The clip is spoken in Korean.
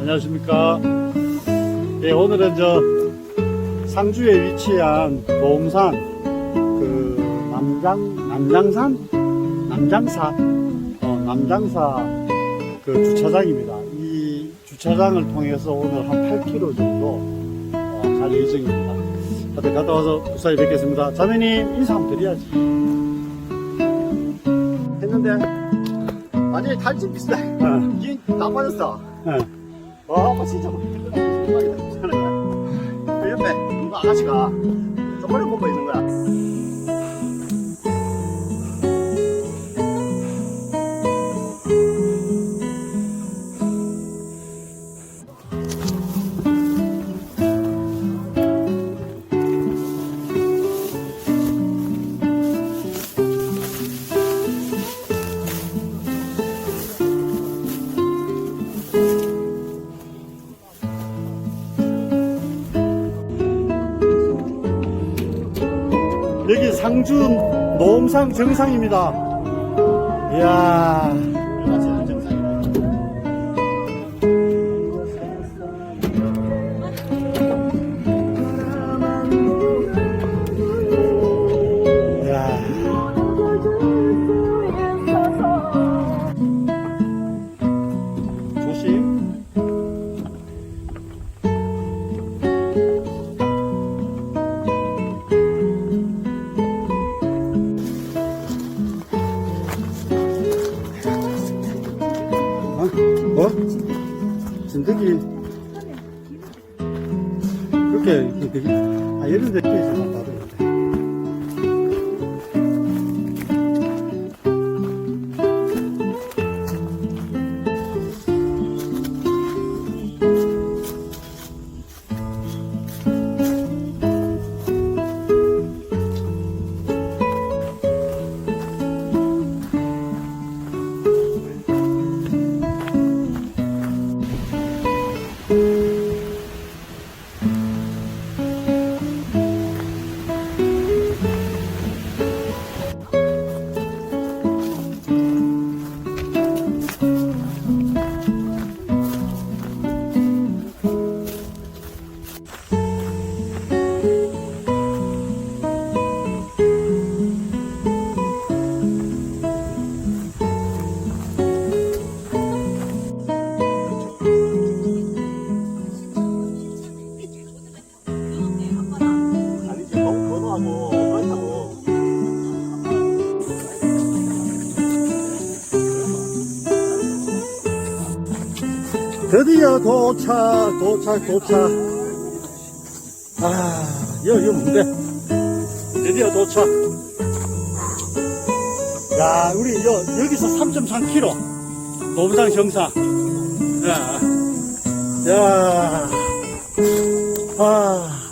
안녕하십니까. 예, 오늘은 저 상주에 위치한 도움산 그 남장 남장산 남장사 어, 남장사 그 주차장입니다. 이 주차장을 통해서 오늘 한 8km 정도 어, 갈 예정입니다. 다들 갔다 와서 무사히 뵙겠습니다. 자매님 인사 한번 드려야지. 했는데 탈진 비슷해. 어, 이게 다 빠졌어. 어. 와, 아빠 진짜 막 대박이다. 그 옆에 누가 아가씨가 초콜릿 먹고 있는 거야. 여기 상준 노음상 정상입니다. 이야. 어? 뭐? 진드기. 그렇게, 아, 이런 데 있으면 나도 드디어 도착, 도착, 도착. 아, 이거, 이거 뭔데? 드디어 도착. 야, 우리 여, 여기서 3.3km. 노부장 정상. 야, 야, 아.